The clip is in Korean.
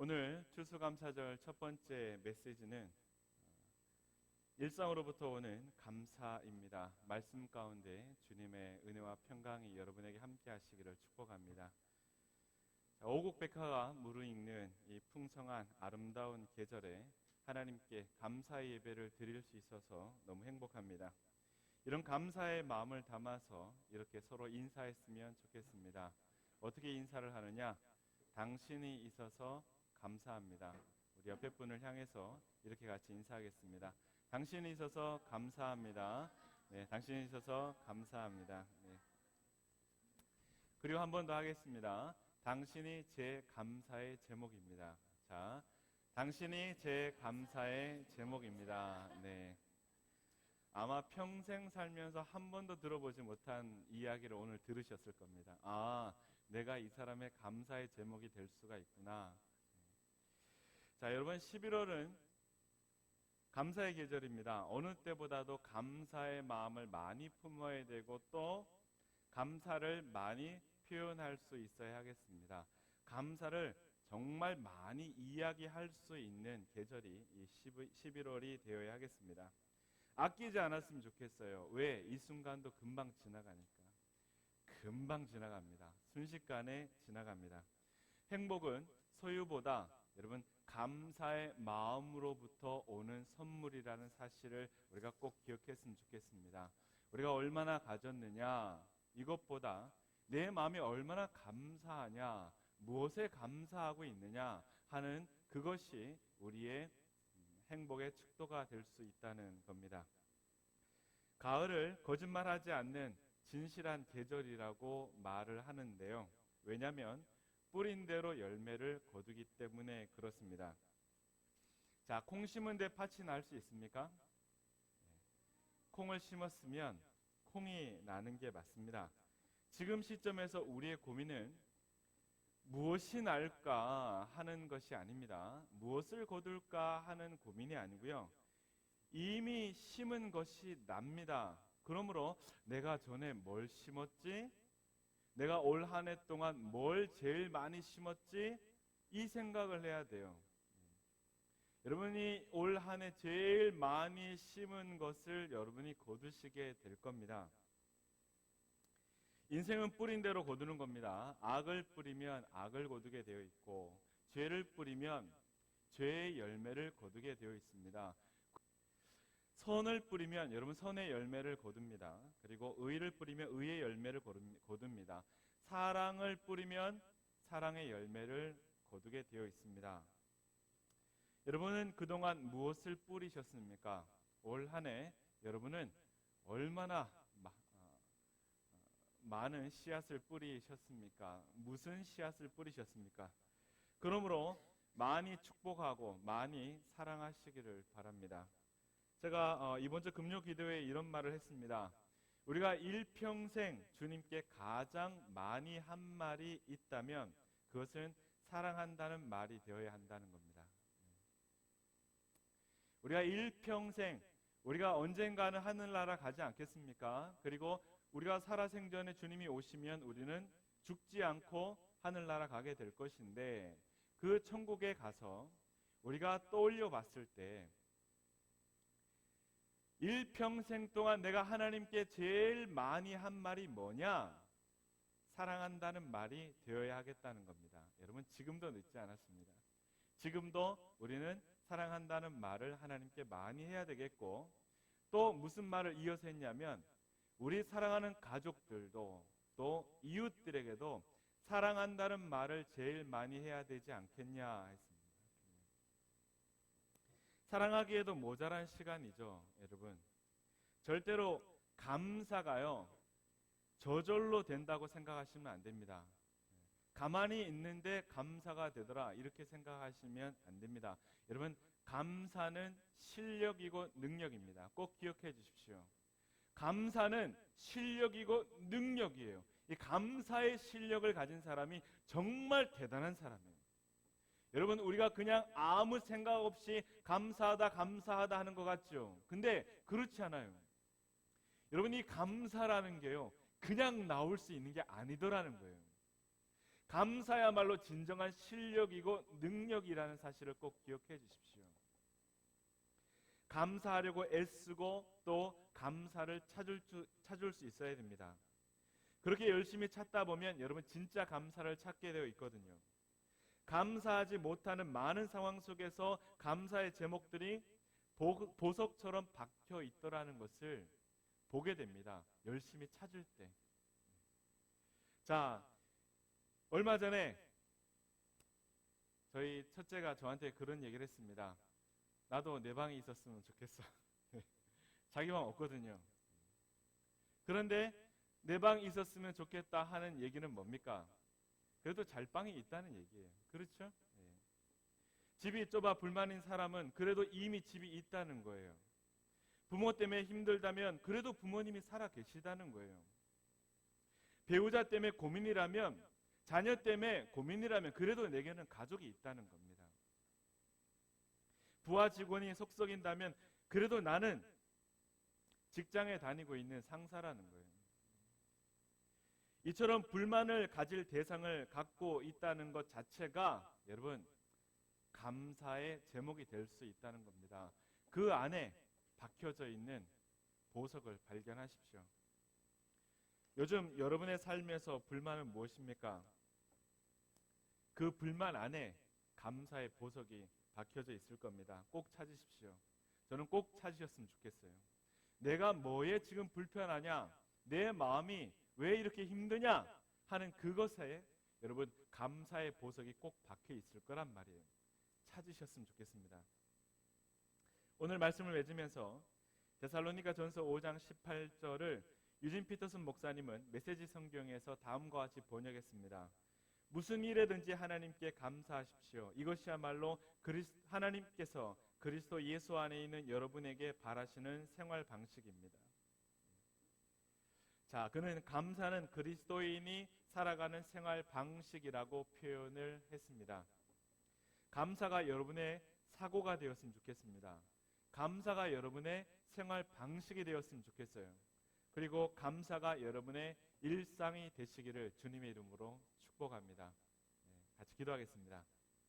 오늘 추수감사절 첫 번째 메시지는 어, 일상으로부터 오는 감사입니다. 말씀 가운데 주님의 은혜와 평강이 여러분에게 함께 하시기를 축복합니다. 자, 오국백화가 무르익는 이 풍성한 아름다운 계절에 하나님께 감사의 예배를 드릴 수 있어서 너무 행복합니다. 이런 감사의 마음을 담아서 이렇게 서로 인사했으면 좋겠습니다. 어떻게 인사를 하느냐? 당신이 있어서 감사합니다. 우리 옆에 분을 향해서 이렇게 같이 인사하겠습니다. 당신이 있어서 감사합니다. 네, 당신이 있어서 감사합니다. 네. 그리고 한 번 더 하겠습니다. 당신이 제 감사의 제목입니다. 자, 당신이 제 감사의 제목입니다. 네. 아마 평생 살면서 한 번도 들어보지 못한 이야기를 오늘 들으셨을 겁니다. 아, 내가 이 사람의 감사의 제목이 될 수가 있구나. 자, 여러분 11월은 감사의 계절입니다. 어느 때보다도 감사의 마음을 많이 품어야 되고 또 감사를 많이 표현할 수 있어야 하겠습니다. 감사를 정말 많이 이야기할 수 있는 계절이 이 11월이 되어야 하겠습니다. 아끼지 않았으면 좋겠어요. 왜? 이 순간도 금방 지나가니까. 금방 지나갑니다. 순식간에 지나갑니다. 행복은 소유보다 여러분 감사의 마음으로부터 오는 선물이라는 사실을 우리가 꼭 기억했으면 좋겠습니다. 우리가 얼마나 가졌느냐 이것보다 내 마음이 얼마나 감사하냐 무엇에 감사하고 있느냐 하는 그것이 우리의 행복의 축도가 될 수 있다는 겁니다. 가을을 거짓말하지 않는 진실한 계절이라고 말을 하는데요. 왜냐하면 뿌린 대로 열매를 거두기 때문에 그렇습니다. 자, 콩 심은 데 팥이 날 수 있습니까? 콩을 심었으면 콩이 나는 게 맞습니다. 지금 시점에서 우리의 고민은 무엇이 날까 하는 것이 아닙니다. 무엇을 거둘까 하는 고민이 아니고요. 이미 심은 것이 납니다. 그러므로 내가 전에 뭘 심었지? 내가 올 한 해 동안 뭘 제일 많이 심었지? 이 생각을 해야 돼요. 여러분이 올 한 해 제일 많이 심은 것을 여러분이 거두시게 될 겁니다. 인생은 뿌린 대로 거두는 겁니다. 악을 뿌리면 악을 거두게 되어 있고, 죄를 뿌리면 죄의 열매를 거두게 되어 있습니다. 선을 뿌리면 여러분 선의 열매를 거둡니다. 그리고 의를 뿌리면 의의 열매를 거둡니다. 사랑을 뿌리면 사랑의 열매를 거두게 되어 있습니다. 여러분은 그동안 무엇을 뿌리셨습니까? 올 한 해 여러분은 얼마나 마, 어, 많은 씨앗을 뿌리셨습니까? 무슨 씨앗을 뿌리셨습니까? 그러므로 많이 축복하고 많이 사랑하시기를 바랍니다. 제가 어, 이번 주 금요 기도회에 이런 말을 했습니다. 우리가 일평생 주님께 가장 많이 한 말이 있다면 그것은 사랑한다는 말이 되어야 한다는 겁니다. 우리가 일평생 우리가 언젠가는 하늘나라 가지 않겠습니까? 그리고 우리가 살아생전에 주님이 오시면 우리는 죽지 않고 하늘나라 가게 될 것인데 그 천국에 가서 우리가 떠올려 봤을 때 일평생 동안 내가 하나님께 제일 많이 한 말이 뭐냐? 사랑한다는 말이 되어야 하겠다는 겁니다. 여러분, 지금도 늦지 않았습니다. 지금도 우리는 사랑한다는 말을 하나님께 많이 해야 되겠고, 또 무슨 말을 이어서 했냐면, 우리 사랑하는 가족들도 또 이웃들에게도 사랑한다는 말을 제일 많이 해야 되지 않겠냐 했습니다. 사랑하기에도 모자란 시간이죠, 여러분. 절대로 감사가요, 저절로 된다고 생각하시면 안 됩니다. 가만히 있는데 감사가 되더라, 이렇게 생각하시면 안 됩니다. 여러분, 감사는 실력이고 능력입니다. 꼭 기억해 주십시오. 감사는 실력이고 능력이에요. 이 감사의 실력을 가진 사람이 정말 대단한 사람이에요. 여러분 우리가 그냥 아무 생각 없이 감사하다 감사하다 하는 것 같죠. 근데 그렇지 않아요. 여러분 이 감사라는 게요. 그냥 나올 수 있는 게 아니더라는 거예요. 감사야말로 진정한 실력이고 능력이라는 사실을 꼭 기억해 주십시오. 감사하려고 애쓰고 또 감사를 찾을, 수, 찾을 수 있어야 됩니다. 그렇게 열심히 찾다 보면 여러분 진짜 감사를 찾게 되어 있거든요. 감사하지 못하는 많은 상황 속에서 감사의 제목들이 보, 보석처럼 박혀 있더라는 것을 보게 됩니다. 열심히 찾을 때. 자, 얼마 전에 저희 첫째가 저한테 그런 얘기를 했습니다. 나도 내 방이 있었으면 좋겠어. 자기 방 없거든요. 그런데 내 방 있었으면 좋겠다 하는 얘기는 뭡니까? 그래도 잘 방이 있다는 얘기예요. 그렇죠? 예. 집이 좁아 불만인 사람은 그래도 이미 집이 있다는 거예요. 부모 때문에 힘들다면 그래도 부모님이 살아 계시다는 거예요. 배우자 때문에 고민이라면 자녀 때문에 고민이라면 그래도 내게는 가족이 있다는 겁니다. 부하 직원이 속썩인다면 그래도 나는 직장에 다니고 있는 상사라는 거예요. 이처럼 불만을 가질 대상을 갖고 있다는 것 자체가 여러분 감사의 제목이 될 수 있다는 겁니다. 그 안에 박혀져 있는 보석을 발견하십시오. 요즘 여러분의 삶에서 불만은 무엇입니까? 그 불만 안에 감사의 보석이 박혀져 있을 겁니다. 꼭 찾으십시오. 저는 꼭 찾으셨으면 좋겠어요. 내가 뭐에 지금 불편하냐? 내 마음이 왜 이렇게 힘드냐? 하는 그것에 여러분 감사의 보석이 꼭 박혀 있을 거란 말이에요. 찾으셨으면 좋겠습니다. 오늘 말씀을 맺으면서 데살로니가 전서 5장 18절을 유진 피터슨 목사님은 메시지 성경에서 다음과 같이 번역했습니다. 무슨 일에든지 하나님께 감사하십시오. 이것이야말로 그리스, 하나님께서 그리스도 예수 안에 있는 여러분에게 바라시는 생활 방식입니다. 자, 그는 감사는 그리스도인이 살아가는 생활 방식이라고 표현을 했습니다. 감사가 여러분의 사고가 되었으면 좋겠습니다. 감사가 여러분의 생활 방식이 되었으면 좋겠어요. 그리고 감사가 여러분의 일상이 되시기를 주님의 이름으로 축복합니다. 네, 같이 기도하겠습니다.